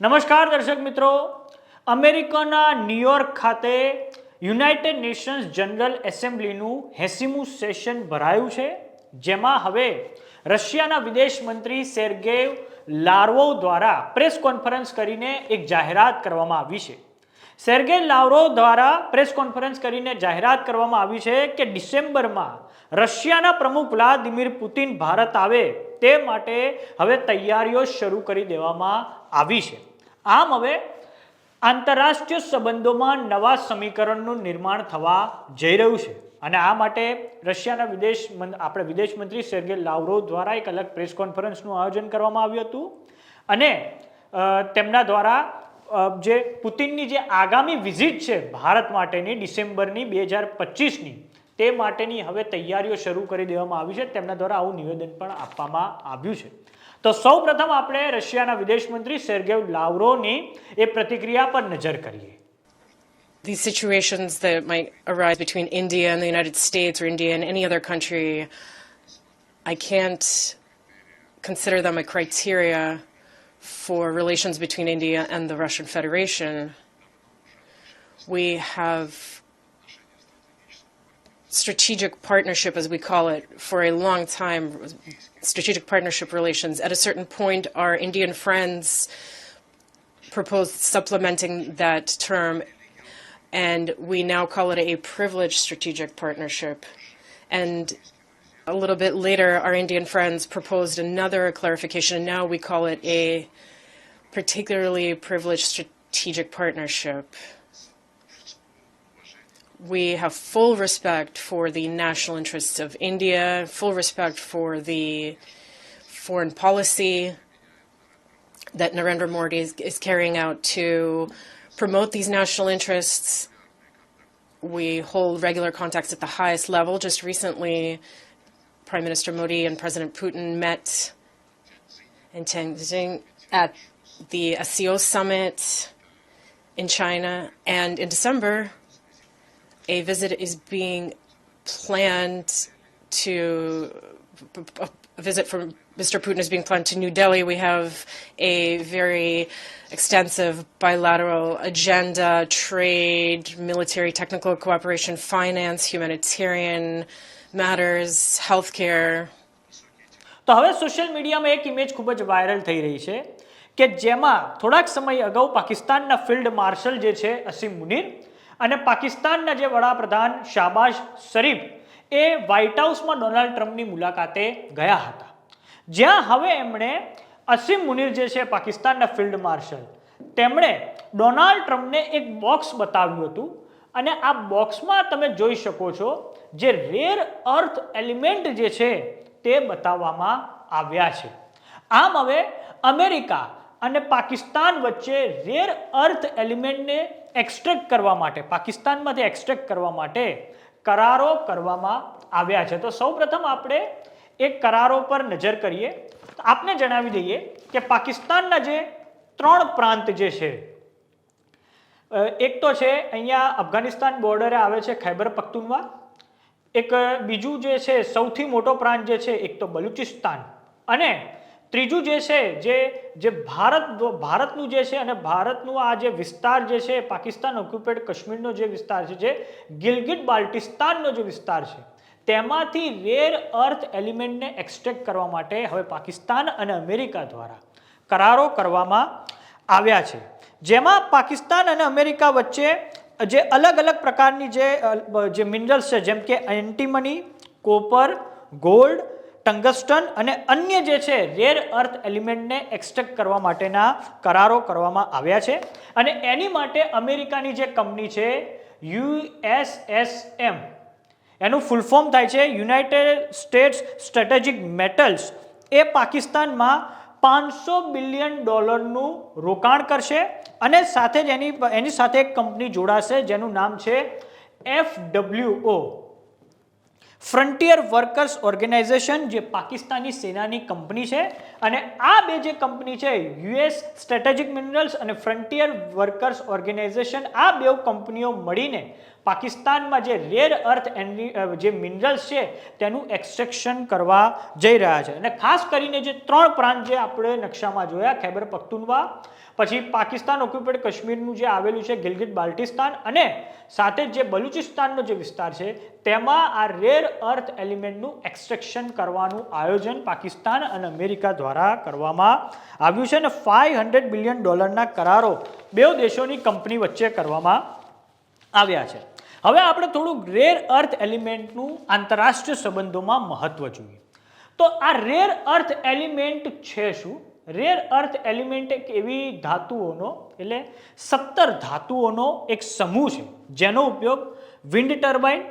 નમસ્કાર દર્શક મિત્રો. અમેરિકાના ન્યુયોર્ક ખાતે યુનાઇટેડ નેશન્સ જનરલ એસેમ્બલીનું હેસીમું સેશન ભરાયું છે, જેમાં હવે રશિયાના વિદેશ મંત્રી સેર્ગેવ લાર્વોવ દ્વારા પ્રેસ કોન્ફરન્સ કરીને એક જાહેરાત કરવામાં આવી છે. સેર્ગે લાવરોવ દ્વારા પ્રેસ કોન્ફરન્સ કરીને જાહેરાત કરવામાં આવી છે કે ડિસેમ્બરમાં રશિયાના પ્રમુખ વ્લાદિમીર પુતિન ભારત આવે તે માટે હવે તૈયારીઓ શરૂ કરી દેવામાં આવી છે. આમ હવે આંતરરાષ્ટ્રીય સંબંધોમાં નવા સમીકરણનું નિર્માણ થવા જઈ રહ્યું છે. અને આ માટે રશિયાના વિદેશ આપણે વિદેશ મંત્રી સેર્ગે લાવરો દ્વારા એક અલગ પ્રેસ કોન્ફરન્સનું આયોજન કરવામાં આવ્યું હતું. અને તેમના દ્વારા જે પુતિનની જે આગામી વિઝિટ છે ભારત માટેની ડિસેમ્બરની બે હજાર પચીસની, તે માટેની હવે તૈયારીઓ શરૂ કરી દેવામાં આવી છે. તેમના દ્વારા આવું નિવેદન પણ આપવામાં આવ્યું છે. તો સૌ પ્રથમ આપણે રશિયાના વિદેશ મંત્રી સેર્ગેવ લાવરોની એ પ્રતિક્રિયા પર નજર કરીએ these situations that might arise between India and the United States or India and any other country, I can't consider them a criteria for relations between India and the Russian Federation. We have strategic partnership, as we call it, for a long time, strategic partnership relations. At a certain point, our Indian friends proposed supplementing that term, and we now call it a privileged strategic partnership. And a little bit later, our Indian friends proposed another clarification, and now we call it a particularly privileged strategic partnership. We have full respect for the national interests of India, full respect for the foreign policy that Narendra Modi is, is carrying out to promote these national interests. We hold regular contacts at the highest level. Just recently, Prime Minister Modi and President Putin met in Tianjin at the ASEO summit in China. And in December, a visit is being planned to a visit from Mr. Putin is being planned to New Delhi. We have a very extensive bilateral agenda trade, military, technical cooperation, finance, humanitarian matters, healthcare. તો હવે social મીડિયામાં એક image ખૂબ જ viral થઈ રહી છે કે જેમાં થોડાક સમય અગાઉ પાકિસ્તાનના ફિલ્ડ માર્શલ જે છે અસીમ મુનીર અને પાકિસ્તાનના જે વડાપ્રધાન શાબાશ શરીફ એ વ્હાઇટ હાઉસમાં ડોનાલ્ડ ટ્રમ્પની મુલાકાતે ગયા હતા. જ્યાં હવે એમણે અસીમ મુનિર જે છે પાકિસ્તાનના ફિલ્ડ માર્શલ તેમણે ડોનાલ્ડ ટ્રમ્પને એક બોક્સ બતાવ્યું હતું અને આ બોક્સમાં તમે જોઈ શકો છો જે રેર અર્થ એલિમેન્ટ જે છે તે બતાવવામાં આવ્યા છે. આમ હવે અમેરિકા અને પાકિસ્તાન વચ્ચે રેર અર્થ એલિમેન્ટને એક્સટ્રેક્ટ કરવા માટે, પાકિસ્તાનમાંથી એક્સટ્રેક્ટ કરવા માટે કરારો કરવામાં આવ્યા છે. તો સૌપ્રથમ આપણે એ કરારો પર નજર કરીએ. તો આપને જણાવી દઈએ કે પાકિસ્તાનના જે ત્રણ પ્રાંત જે છે એક તો છે અહીંયા અફઘાનિસ્તાન બોર્ડરે આવે છે ખૈબર પખ્તુનવા. એક બીજું જે છે સૌથી મોટો પ્રાંત જે છે, એક તો બલુચિસ્તાન. અને ત્રીજું જે છે, જે જે ભારત, ભારતનું જે છે અને ભારતનું આ જે વિસ્તાર જે છે, પાકિસ્તાન ઓક્યુપેડ કાશ્મીરનો જે વિસ્તાર છે, જે ગિલગિટ બાલ્ટિસ્તાનનો જે વિસ્તાર છે, તેમાંથી રેર અર્થ એલિમેન્ટને એક્સટ્રેક્ટ કરવા માટે હવે પાકિસ્તાન અને અમેરિકા દ્વારા કરારો કરવામાં આવ્યા છે. જેમાં પાકિસ્તાન અને અમેરિકા વચ્ચે જે અલગ અલગ પ્રકારની જે મિનરલ્સ છે, જેમ કે એન્ટીમની કોપર ગોલ્ડ ટંગસ્ટન અને અન્ય જે છે રેર અર્થ એલિમેન્ટને એક્સટ્રેક્ટ કરવા માટેના કરારો કરવામાં આવ્યા છે. અને એની માટે અમેરિકાની જે કંપની છે યુએસએસએમ એનું ફૂલ ફોર્મ થાય છે. યુનાઇટેડ સ્ટેટ્સ સ્ટ્રેટેજિક મેટલ્સ એ પાકિસ્તાનમાં પાંચસો બિલિયન ડોલરનું રોકાણ કરશે અને સાથે જ એની એની સાથે એક કંપની જોડાશે જેનું નામ છે F W O frontier workers organisation જે પાકિસ્તાની સેનાની કંપની છે, અને આ બે જે કંપની છે, યુએસ સ્ટ્રેટેજિક મિનરલ્સ અને ફ્રન્ટિયર વર્કર્સ ઓર્ગેનાઇઝેશન આ બે કંપનીઓ મળીને પાકિસ્તાનમાં જે રેર અર્થ જે મિનરલ્સ છે, તેનું એક્સટ્રેક્શન કરવા જઈ રહ્યા છે. અને ખાસ કરીને જે ત્રણ પ્રાંત જે આપણે નકશામાં જોયા ખૈબર પખ્તુનવા પછી પાકિસ્તાન ઓક્યુપેડ કાશ્મીરનું જે આવેલું છે ગિલગિટ બાલ્ટિસ્તાન અને સાથે જે બલુચિસ્તાનનો જે વિસ્તાર છે તેમાં આ રેર અર્થ એલિમેન્ટનું એક્સટ્રેક્શન કરવાનું આયોજન પાકિસ્તાન અને અમેરિકા દ્વારા કરવામાં આવ્યું છે અને ફાઇવ હંડ્રેડ બિલિયન ડોલરના કરારો બે દેશોની કંપની વચ્ચે કરવામાં આવ્યા છે. હવે આપણે થોડું રેર અર્થ એલિમેન્ટનું આંતરરાષ્ટ્રીય સંબંધોમાં મહત્વ જોઈએ. તો આ રેર અર્થ એલિમેન્ટ છે શું? રેર અર્થ એલિમેન્ટ એક એવી ધાતુઓનો, એટલે સત્તર ધાતુઓનો એક સમૂહ છે, જેનો ઉપયોગ wind turbine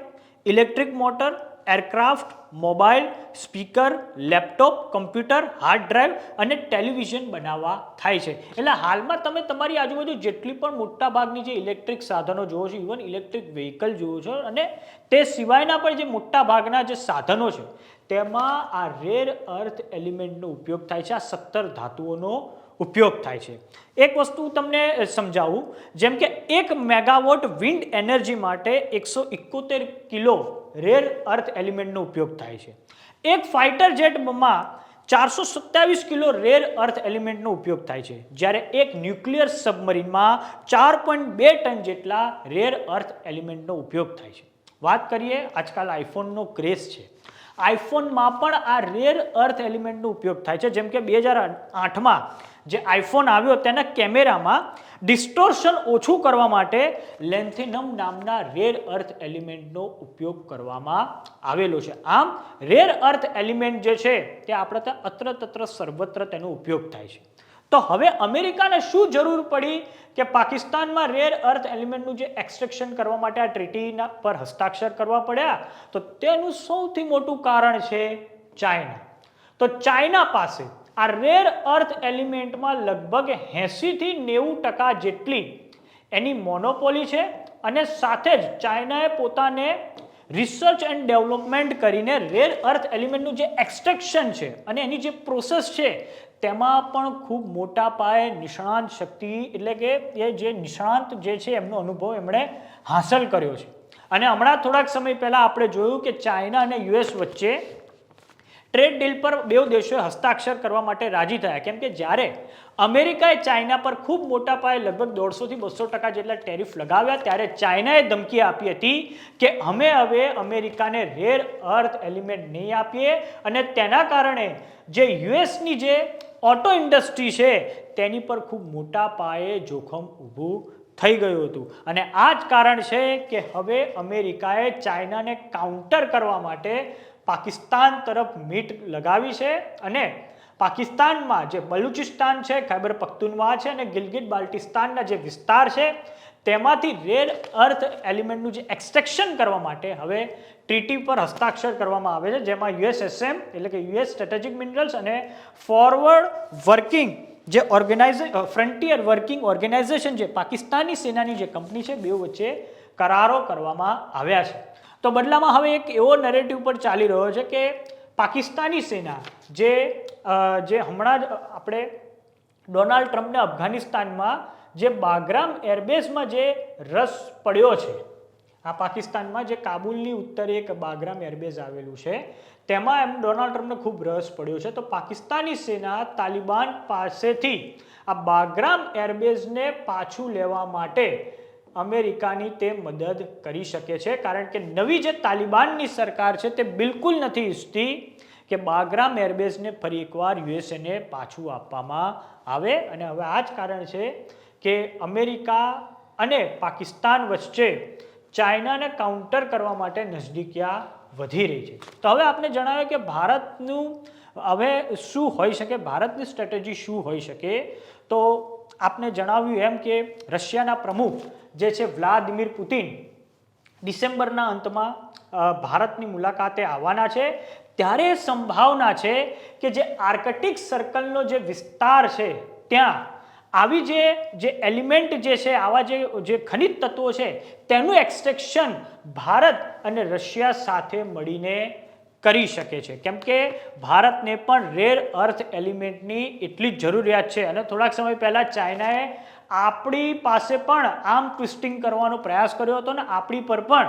electric motor, aircraft, mobile, speaker, laptop, computer, hard drive અને ટેલિવિઝન બનાવવા થાય છે. એટલે હાલમાં તમે તમારી આજુબાજુ જેટલી પણ મોટાભાગની જે ઇલેક્ટ્રિક સાધનો જુઓ છો ઇવન ઇલેક્ટ્રિક વ્હીકલ જુઓ છો, અને તે સિવાયના પણ જે મોટા ભાગના જે સાધનો છે, તેમાં આ રેર અર્થ એલિમેન્ટનો ઉપયોગ થાય છે, આ સત્તર ધાતુઓનો ઉપયોગ થાય છે. એક વસ્તુ તમને સમજાવું, જેમ કે એક મેગાવોટ વિન્ડ એનર્જી માટે એકસો ઇકોતેર કિલો રેર અર્થ એલિમેન્ટનો ઉપયોગ થાય છે. એક ફાઇટર જેટમાં ચારસો સત્યાવીસ કિલો રેર અર્થ એલિમેન્ટનો ઉપયોગ થાય છે. જ્યારે એક ન્યુક્લિયર સબમરીનમાં ચાર પોઈન્ટ બે ટન જેટલા રેર અર્થ એલિમેન્ટનો ઉપયોગ થાય છે. વાત કરીએ, આજકાલ આઈફોનનો ક્રેઝ છે. આઈફોનમાં પણ આ રેર અર્થ એલિમેન્ટનો ઉપયોગ થાય છે. જેમ કે બે હજાર આઠમાં જે આઈફોન આવ્યો તેના કેમેરામાં ડિસ્ટોર્શન ઓછું કરવા માટે લેન્થિનમ નામના રેર અર્થ એલિમેન્ટનો ઉપયોગ કરવામાં આવેલો છે. આમ રેર અર્થ એલિમેન્ટ જે છે, તે આપણે ત્યાં અત્ર તત્ર સર્વત્ર તેનો ઉપયોગ થાય છે. તો હવે અમેરિકાને શું જરૂર પડી કે પાકિસ્તાનમાં રેર અર્થ એલિમેન્ટનું જે એક્સટ્રેક્શન કરવા માટે આ ટ્રીટીના પર હસ્તાક્ષર કરવા પડ્યા? તો તેનું સૌથી મોટું કારણ છે ચાઇના તો ચાઇના પાસે આ રેર અર્થ એલિમેન્ટમાં લગભગ એંસીથી નેવું ટકા જેટલી એની મોનોપોલી છે અને સાથે જ ચાઇનાએ પોતાને રિસર્ચ એન્ડ ડેવલપમેન્ટ કરીને રેર અર્થ એલિમેન્ટનું જે એક્સટ્રેક્શન છે અને એની જે પ્રોસેસ છે તેમાં પણ ખૂબ મોટા પાયે નિષ્ણાંત શક્તિ એટલે કે એ જે નિષ્ણાંત જે છે એમનો અનુભવ એમણે હાંસલ કર્યો છે. અને હમણાં થોડાક સમય પહેલાં આપણે જોયું કે ચાઇના અને યુએસ વચ્ચે ટ્રેડ ડીલ પર બે દેશોએ હસ્તાક્ષર કરવા માટે રાજી થયા. કેમ કે જ્યારે અમેરિકાએ ચાઇના પર ખૂબ મોટા પાયે લગભગ દોઢસોથી બસો ટકા જેટલા ટેરિફ લગાવ્યા, ત્યારે ચાઇનાએ ધમકી આપી હતી કે અમે હવે અમેરિકાને રેર અર્થ એલિમેન્ટ નહીં આપીએ અને તેના કારણે જે યુએસની જે ઓટો ઇન્ડસ્ટ્રી છે, તેની પર ખૂબ મોટા પાયે જોખમ ઊભું થઈ ગયું હતું. અને આ જ કારણ છે કે હવે અમેરિકાએ ચાઇનાને કાઉન્ટર કરવા માટે પાકિસ્તાન તરફ મીટ લગાવી છે અને પાકિસ્તાનમાં જે બલુચિસ્તાન છે ખૈબર પખ્તુનવા છે અને ગિલગિટ બાલ્ટિસ્તાનના જે વિસ્તાર છે, તેમાંથી રેડ અર્થ એલિમેન્ટનું જે એક્સટ્રેક્શન કરવા માટે હવે ટ્રીટી પર હસ્તાક્ષર કરવામાં આવે છે, જેમાં યુએસએસએમ એટલે કે યુએસ સ્ટ્રેટેજિક મિનરલ્સ અને ફોરવર્ડ વર્કિંગ જે ઓર્ગેનાઇઝ ફ્રન્ટિયર વર્કિંગ ઓર્ગેનાઇઝેશન જે પાકિસ્તાની સેનાની જે કંપની છે બે વચ્ચે કરારો કરવામાં આવ્યા છે. તો બદલામાં હવે એક એવો નરેટિવ પર ચાલી રહ્યો છે કે પાકિસ્તાની સેના જે જે હમણાં જ આપણે ડોનાલ્ડ ટ્રમ્પને અફઘાનિસ્તાનમાં જે બાગ્રામ એરબેઝમાં જે રસ પડ્યો છે, આ પાકિસ્તાનમાં જે કાબુલની ઉત્તરે એક બાગ્રામ એરબેઝ આવેલું છે, તેમાં એમ ડોનાલ્ડ ટ્રમ્પને ખૂબ રસ પડ્યો છે. તો પાકિસ્તાની સેના તાલિબાન પાસેથી આ બાગ્રામ એરબેઝને પાછું લેવા માટે અમેરિકાની તે મદદ કરી શકે છે. કારણ કે નવી જે તાલિબાનની સરકાર છે તે બિલકુલ નથી ઈચ્છતી કે બાગ્રામ એરબેઝને ફરી એકવાર યુએસએને પાછું આપવામાં આવે. અને હવે આ જ કારણ છે કે અમેરિકા અને પાકિસ્તાન વચ્ચે ચાઇનાને કાઉન્ટર કરવા માટે નજદીકિયા વધી રહી છે. તો હવે આપણે જણાવ્યું કે ભારતનું હવે શું હોઈ શકે? ભારતની સ્ટ્રેટેજી શું હોઈ શકે? તો આપને જણાવ્યું એમ કે રશિયાના પ્રમુખ જે છે વ્લાદિમીર પુતિન ડિસેમ્બરના અંતમાં ભારતની મુલાકાતે આવવાના છે. ત્યારે સંભાવના છે કે જે આર્કટિક સર્કલનો જે વિસ્તાર છે ત્યાં આવી જે જે એલિમેન્ટ જે છે, આવા જે જે ખનિજ તત્વો છે, તેનું એક્સટ્રેક્શન ભારત અને રશિયા સાથે મળીને કરી શકે છે. કેમ કે ભારતને પણ રેર અર્થ એલિમેન્ટની એટલી જ જરૂરિયાત છે અને થોડાક સમય પહેલાં ચાઇનાએ આપણી પાસે પણ આમ ટ્વિસ્ટિંગ કરવાનો પ્રયાસ કર્યો હતો ને આપણી પર પણ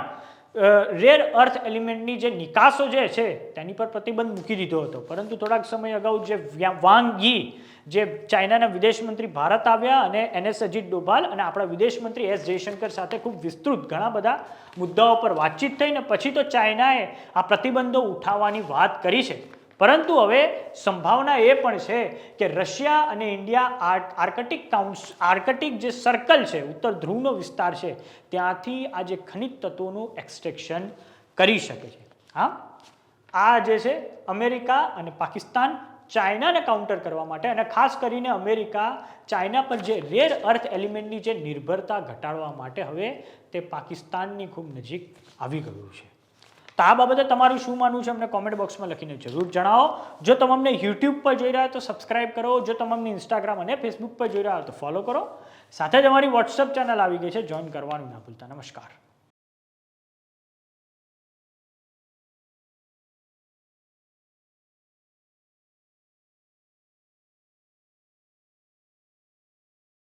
રેર અર્થ એલિમેન્ટની જે નિકાસો જે છે તેની પર પ્રતિબંધ મૂકી દીધો હતો. પરંતુ થોડાક સમય અગાઉ જે વાંગી જે ચાઇનાના વિદેશ મંત્રી ભારત આવ્યા અને એનએસ અજીત ડોભાલ અને આપણા વિદેશ મંત્રી એસ જયશંકર સાથે ખૂબ વિસ્તૃત ઘણા બધા મુદ્દાઓ પર વાતચીત થઈ ને પછી તો ચાઇનાએ આ પ્રતિબંધો ઉઠાવવાની વાત કરી છે. પરંતુ હવે સંભાવના એ પણ છે કે રશિયા અને ઇન્ડિયા આર્કટિક કાઉન્સ, આર્કટિક જે સર્કલ છે, ઉત્તર ધ્રુવનો વિસ્તાર છે, ત્યાંથી આ જે ખનિજ તત્વોનું એક્સટ્રેક્શન કરી શકે છે. હા? આ જે છે, અમેરિકા અને પાકિસ્તાન ચાઇનાને કાઉન્ટર કરવા માટે અને ખાસ કરીને અમેરિકા, ચાઇના પર જે રેર અર્થ એલિમેન્ટની જે નિર્ભરતા ઘટાડવા માટે હવે તે પાકિસ્તાનની ખૂબ નજીક આવી ગયું છે. તો આ બાબતે તમારું શું માનવું છે? અમને કોમેન્ટ બોક્સમાં લખીને જરૂર જણાવો. જો તમે અમને યુટ્યુબ પર જોઈ રહ્યા તો સબસ્ક્રાઇબ કરો. જો તમે અમને ઇન્સ્ટાગ્રામ અને ફેસબુક પર જોઈ રહ્યા તો ફોલો કરો. સાથે જ અમારી વોટ્સઅપ ચેનલ આવી ગઈ છે. જોઈન કરવાનું ના ભૂલતા. નમસ્કાર.